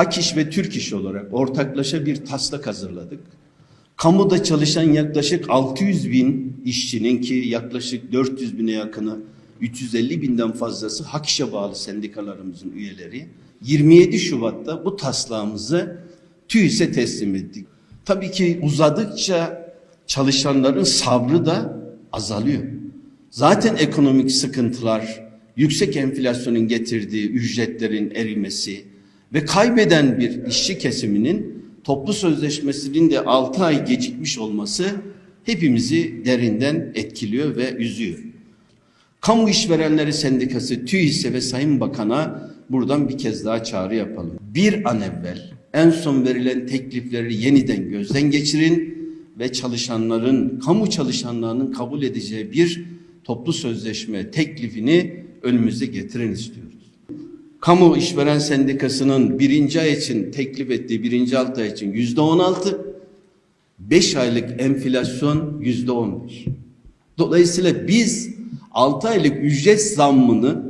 Hak İş ve Türk İş olarak ortaklaşa bir taslak hazırladık. Kamuda çalışan yaklaşık 600 bin işçinin ki yaklaşık 400 bine yakını 350 binden fazlası Hak İş'e bağlı sendikalarımızın üyeleri 27 Şubat'ta bu taslağımızı TÜİS'e teslim ettik. Tabii ki uzadıkça çalışanların sabrı da azalıyor. Zaten ekonomik sıkıntılar, yüksek enflasyonun getirdiği ücretlerin erimesi ve kaybeden bir işçi kesiminin toplu sözleşmesinin de 6 ay gecikmiş olması hepimizi derinden etkiliyor ve üzüyor. Kamu İşverenleri Sendikası TÜİS'e ve Sayın Bakan'a buradan bir kez daha çağrı yapalım. Bir an evvel en son verilen teklifleri yeniden gözden geçirin ve çalışanların, kamu çalışanlarının kabul edeceği bir toplu sözleşme teklifini önümüze getirin istiyoruz. Kamu İşveren Sendikası'nın birinci ay için teklif ettiği birinci altı ay için yüzde on altı, beş aylık enflasyon yüzde on beş. Dolayısıyla biz 6 aylık ücret zammını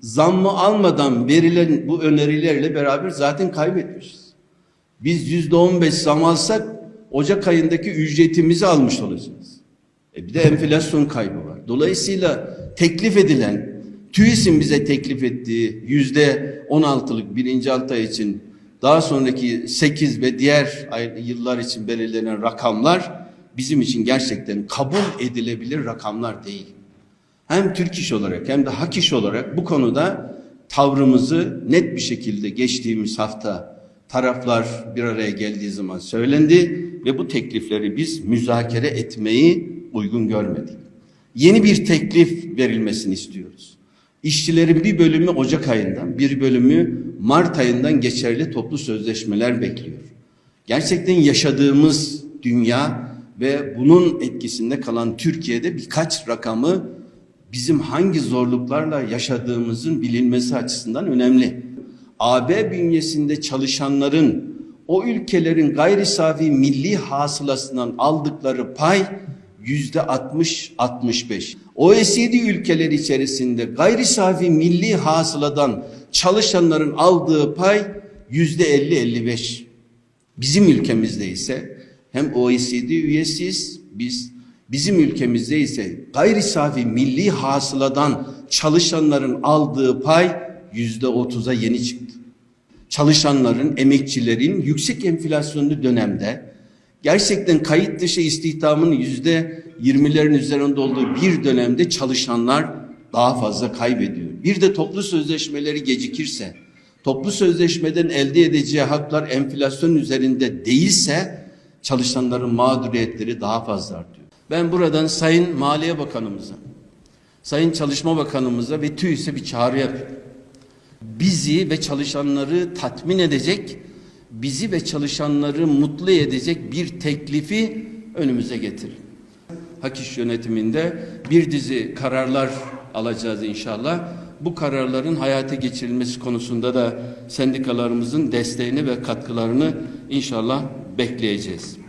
zammı almadan verilen bu önerilerle beraber zaten kaybetmişiz. Biz yüzde on beş zam alsak Ocak ayındaki ücretimizi almış olacağız. E bir de enflasyon kaybı var. Dolayısıyla teklif edilen TÜİS'in bize teklif ettiği yüzde on altılık birinci altı ay için daha sonraki sekiz ve diğer yıllar için belirlenen rakamlar bizim için gerçekten kabul edilebilir rakamlar değil. Hem Türk iş olarak hem de hak iş olarak bu konuda tavrımızı net bir şekilde geçtiğimiz hafta taraflar bir araya geldiği zaman söylendi ve bu teklifleri biz müzakere etmeyi uygun görmedik. Yeni bir teklif verilmesini istiyoruz. İşçilerin bir bölümü Ocak ayından, bir bölümü Mart ayından geçerli toplu sözleşmeler bekliyor. Gerçekten yaşadığımız dünya ve bunun etkisinde kalan Türkiye'de birkaç rakamı bizim hangi zorluklarla yaşadığımızın bilinmesi açısından önemli. AB bünyesinde çalışanların o ülkelerin gayri safi milli hasılasından aldıkları pay yüzde 60-65. OECD ülkeleri içerisinde gayri safi milli hasıladan çalışanların aldığı pay yüzde 50-55. Bizim ülkemizde ise hem OECD üyesiyiz biz bizim ülkemizde ise gayri safi milli hasıladan çalışanların aldığı pay yüzde otuza yeni çıktı. Çalışanların, emekçilerin yüksek enflasyonlu dönemde gerçekten kayıt dışı istihdamın yüzde yirmilerin üzerinde olduğu bir dönemde çalışanlar daha fazla kaybediyor. Bir de toplu sözleşmeleri gecikirse, toplu sözleşmeden elde edeceği haklar enflasyon üzerinde değilse çalışanların mağduriyetleri daha fazla artıyor. Ben buradan Sayın Maliye Bakanımıza, Sayın Çalışma Bakanımıza ve TÜİS'e bir çağrı yapıyorum. Bizi ve çalışanları tatmin edecek, bizi ve çalışanları mutlu edecek bir teklifi önümüze getirin. Hak İş yönetiminde bir dizi kararlar alacağız inşallah. Bu kararların hayata geçirilmesi konusunda da sendikalarımızın desteğini ve katkılarını inşallah bekleyeceğiz.